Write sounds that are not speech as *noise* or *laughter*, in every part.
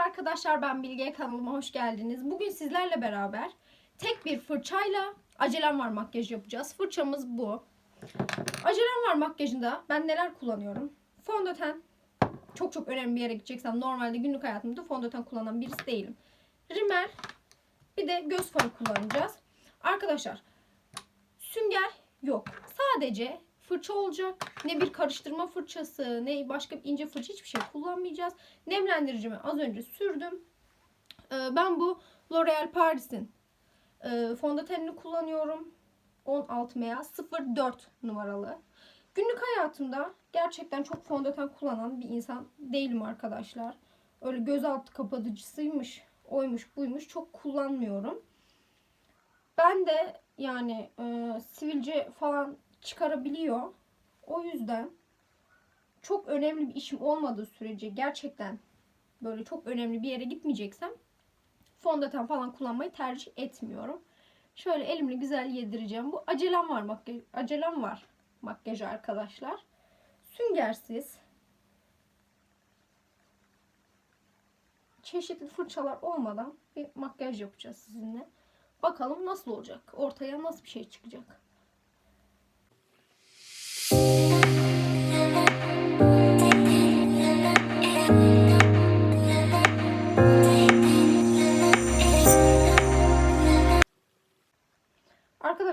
Merhaba arkadaşlar ben Bilge kanalıma hoş geldiniz. Bugün sizlerle beraber tek bir fırçayla acelem var makyaj yapacağız. Fırçamız bu. Acelem var makyajında ben neler kullanıyorum? Fondöten. Çok çok önemli bir yere gideceksem normalde günlük hayatımda fondöten kullanan birisi değilim. Rimel. Bir de göz farı kullanacağız. Arkadaşlar sünger yok. Sadece fırça olacak. Ne bir karıştırma fırçası, ne başka bir ince fırça hiçbir şey kullanmayacağız. Nemlendiricimi az önce sürdüm. Ee, Ben bu L'Oreal Paris'in e, fondötenini kullanıyorum. 16 MA 04 numaralı. Günlük hayatımda gerçekten çok fondöten kullanan bir insan değilim arkadaşlar. Öyle gözaltı kapatıcısıymış, oymuş, buymuş çok kullanmıyorum. Ben de yani e, sivilce falan çıkarabiliyor. O yüzden çok önemli bir işim olmadığı sürece gerçekten böyle çok önemli bir yere gitmeyeceksem fondöten falan kullanmayı tercih etmiyorum. Şöyle elimle güzel yedireceğim. Bu acelem var makyaj acelem var makyajı arkadaşlar. Süngersiz çeşitli fırçalar olmadan bir makyaj yapacağız sizinle. Bakalım nasıl olacak? Ortaya nasıl bir şey çıkacak?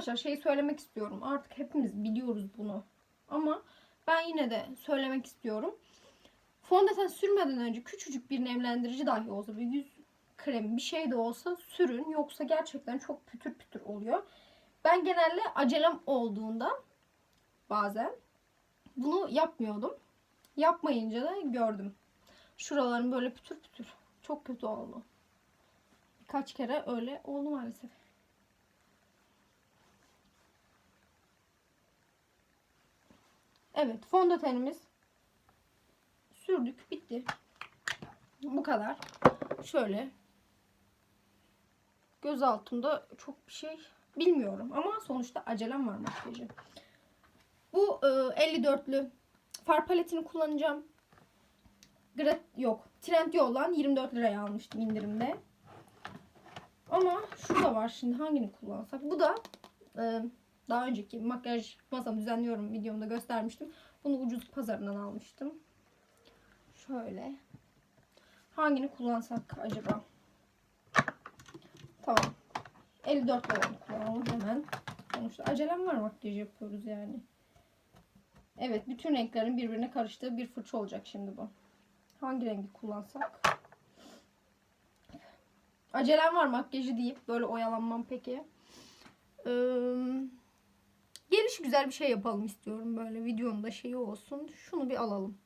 Arkadaşlar şey söylemek istiyorum. Artık hepimiz biliyoruz bunu. Ama ben yine de söylemek istiyorum. Fondöten sürmeden önce küçücük bir nemlendirici dahi olsa bir yüz kremi bir şey de olsa sürün. Yoksa gerçekten çok pütür pütür oluyor. Ben genelde acelem olduğunda bazen bunu yapmıyordum. Yapmayınca da gördüm. Şuralarım böyle pütür pütür. Çok kötü oldu. Birkaç kere öyle oldu maalesef. Evet fondötenimiz sürdük bitti. Bu kadar. Şöyle göz altında çok bir şey bilmiyorum ama sonuçta acelem var makyajı. Bu e, 54'lü far paletini kullanacağım. Grat yok. Trendyol'dan 24 liraya almıştım indirimde. Ama şu da var şimdi hangini kullansak. Bu da e, daha önceki makyaj masam düzenliyorum videomda göstermiştim. Bunu ucuz pazarından almıştım. Şöyle. Hangini kullansak acaba? Tamam. 54 olanı kullanalım hemen. Sonuçta acelem var makyaj yapıyoruz yani. Evet bütün renklerin birbirine karıştığı bir fırça olacak şimdi bu. Hangi rengi kullansak? Acelem var makyajı deyip böyle oyalanmam peki. Ee, geliş güzel bir şey yapalım istiyorum böyle videonun da şeyi olsun. Şunu bir alalım.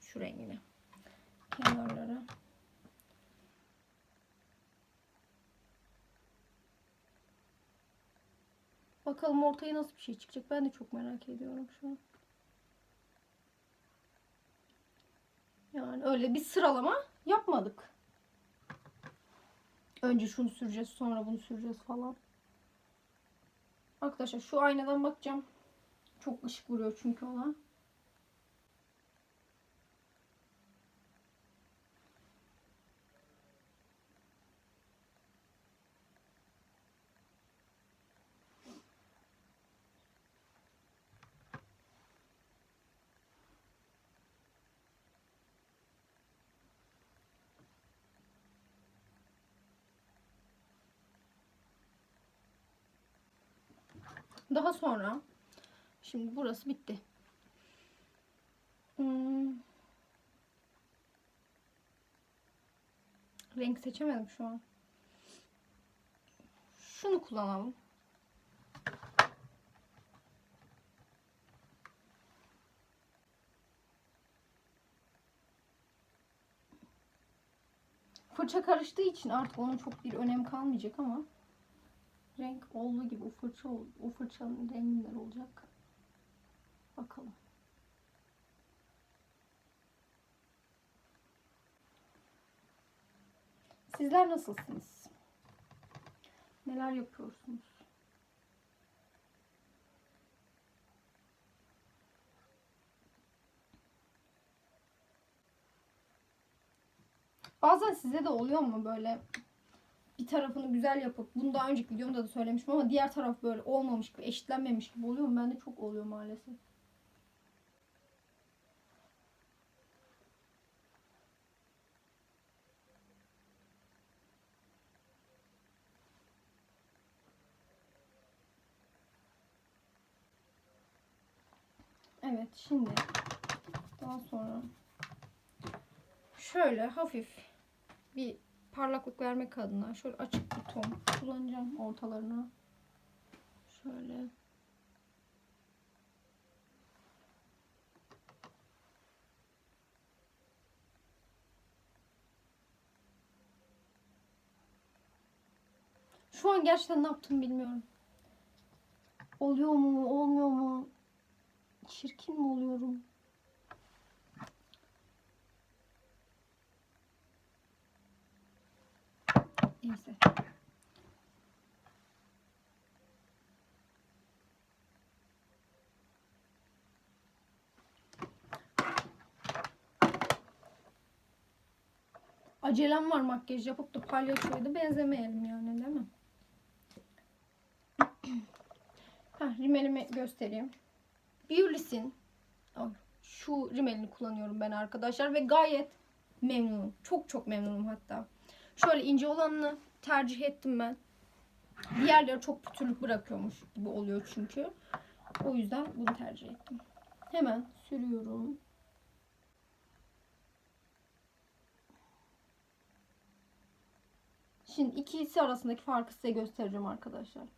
Şu rengini. Kenarlara. Bakalım ortaya nasıl bir şey çıkacak. Ben de çok merak ediyorum şu an. Yani öyle bir sıralama yapmadık. Önce şunu süreceğiz, sonra bunu süreceğiz falan. Arkadaşlar şu aynadan bakacağım. Çok ışık vuruyor çünkü ona. Daha sonra şimdi burası bitti. Hmm. Renk seçemedim şu an. Şunu kullanalım. Fırça karıştığı için artık onun çok bir önemi kalmayacak ama renk olduğu gibi o fırça o fırçanın rengiler olacak. Bakalım. Sizler nasılsınız? Neler yapıyorsunuz? Bazen size de oluyor mu böyle bir tarafını güzel yapıp bunu daha önceki videomda da söylemiştim ama diğer taraf böyle olmamış gibi eşitlenmemiş gibi oluyor mu? Bende çok oluyor maalesef. Evet şimdi daha sonra şöyle hafif bir parlaklık vermek adına şöyle açık bir ton kullanacağım ortalarına. Şöyle. Şu an gerçekten ne yaptım bilmiyorum. Oluyor mu, olmuyor mu? Çirkin mi oluyorum? Neyse. Acelem var makyaj yapıp da palyaçoya da benzemeyelim yani değil mi? *clears throat* Heh, rimelimi göstereyim. Beauty's'in Ay, şu rimelini kullanıyorum ben arkadaşlar ve gayet memnunum. Çok çok memnunum hatta. Şöyle ince olanını tercih ettim ben. Diğerleri çok pütürlük bırakıyormuş gibi oluyor çünkü. O yüzden bunu tercih ettim. Hemen sürüyorum. Şimdi ikisi arasındaki farkı size göstereceğim arkadaşlar.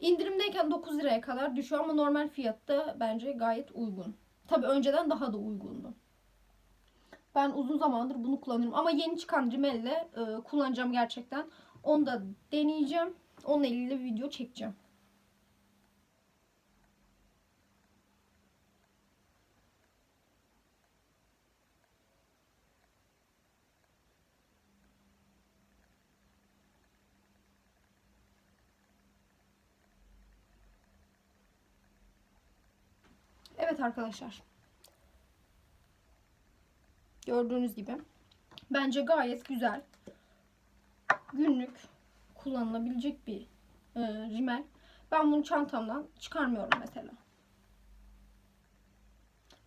İndirimdeyken 9 liraya kadar düşüyor ama normal fiyatta bence gayet uygun. Tabi önceden daha da uygundu. Ben uzun zamandır bunu kullanıyorum ama yeni çıkan rimelle e, kullanacağım gerçekten. Onu da deneyeceğim. İlgili bir video çekeceğim. Evet arkadaşlar. Gördüğünüz gibi. Bence gayet güzel. Günlük kullanılabilecek bir e, rimel. Ben bunu çantamdan çıkarmıyorum mesela.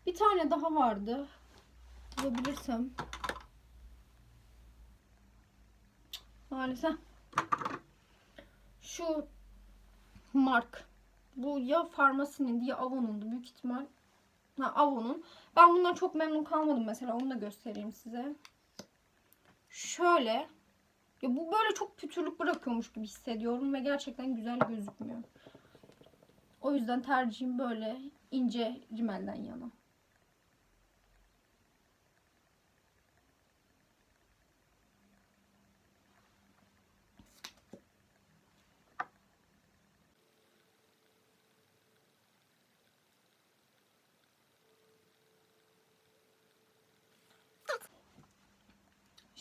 Bir tane daha vardı. Bulabilirsem. Maalesef. Şu mark. Bu ya farmasinin ya Avon'undu büyük ihtimal. Ha Avon'un. Ben bundan çok memnun kalmadım mesela. Onu da göstereyim size. Şöyle. Ya bu böyle çok pütürlük bırakıyormuş gibi hissediyorum ve gerçekten güzel gözükmüyor. O yüzden tercihim böyle ince rimelden yana.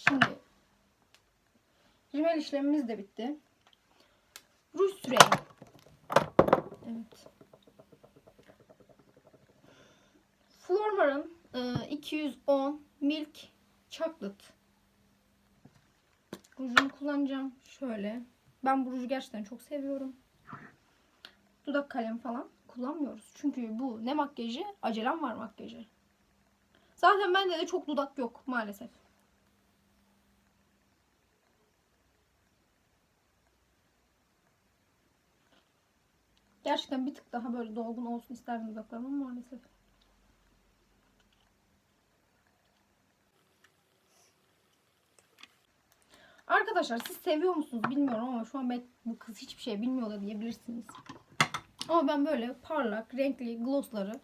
Şimdi rimel işlemimiz de bitti. Ruj sürelim. Evet. Flormar'ın e, 210 Milk Chocolate rujunu kullanacağım. Şöyle. Ben bu ruju gerçekten çok seviyorum. Dudak kalem falan kullanmıyoruz. Çünkü bu ne makyajı? Acelem var makyajı. Zaten bende de çok dudak yok maalesef. Gerçekten bir tık daha böyle dolgun olsun isterdim dudaklarım ama maalesef. Arkadaşlar siz seviyor musunuz bilmiyorum ama şu an belki bu kız hiçbir şey bilmiyor da diyebilirsiniz. Ama ben böyle parlak, renkli glossları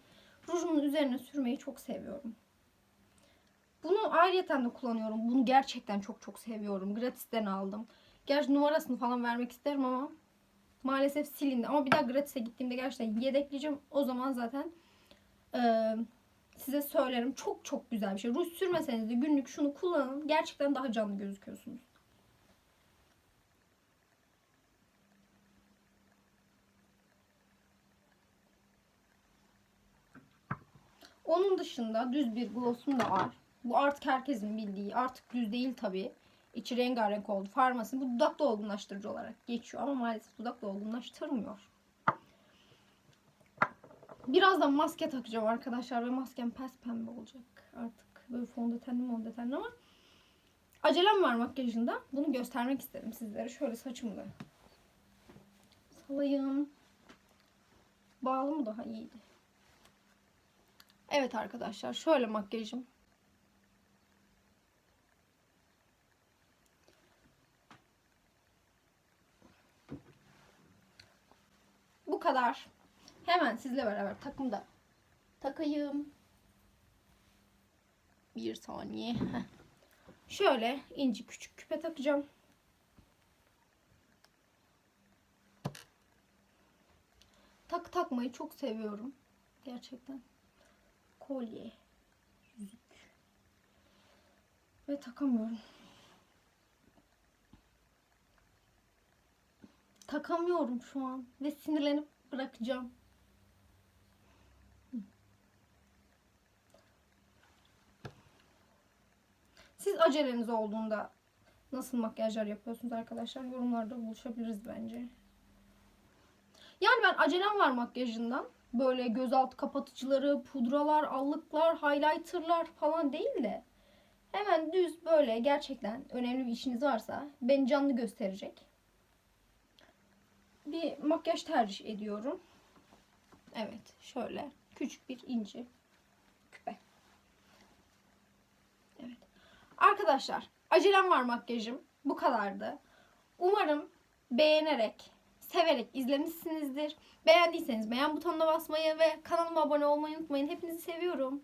rujumun üzerine sürmeyi çok seviyorum. Bunu ayrıyeten de kullanıyorum. Bunu gerçekten çok çok seviyorum. Gratis'ten aldım. Gerçi numarasını falan vermek isterim ama maalesef silindi. Ama bir daha gratis'e gittiğimde gerçekten yedekleyeceğim. O zaman zaten e, size söylerim. Çok çok güzel bir şey. Ruj sürmeseniz de günlük şunu kullanın. Gerçekten daha canlı gözüküyorsunuz. Onun dışında düz bir glossum da var. Bu artık herkesin bildiği. Artık düz değil tabii. İçi rengarenk oldu. Farmasın. Bu dudak dolgunlaştırıcı olarak geçiyor ama maalesef dudak dolgunlaştırmıyor. Birazdan maske takacağım arkadaşlar ve maskem pes pembe olacak. Artık böyle fondötenli fondötenli ama acelem var makyajında. Bunu göstermek istedim sizlere. Şöyle saçımı da salayım. Bağlı mı daha iyiydi? Evet arkadaşlar şöyle makyajım. Bu kadar. Hemen sizle beraber takımda takayım. Bir saniye. Şöyle inci küçük küpe takacağım. Tak takmayı çok seviyorum. Gerçekten. Kolye. Yüzük. Ve takamıyorum. Takamıyorum şu an. Ve sinirlenip bırakacağım. Siz aceleniz olduğunda nasıl makyajlar yapıyorsunuz arkadaşlar? Yorumlarda buluşabiliriz bence. Yani ben acelem var makyajından. Böyle gözaltı kapatıcıları, pudralar, allıklar, highlighterlar falan değil de hemen düz böyle gerçekten önemli bir işiniz varsa beni canlı gösterecek bir makyaj tercih ediyorum. Evet, şöyle küçük bir inci küpe. Evet. Arkadaşlar, acelem var makyajım. Bu kadardı. Umarım beğenerek, severek izlemişsinizdir. Beğendiyseniz beğen butonuna basmayı ve kanalıma abone olmayı unutmayın. Hepinizi seviyorum.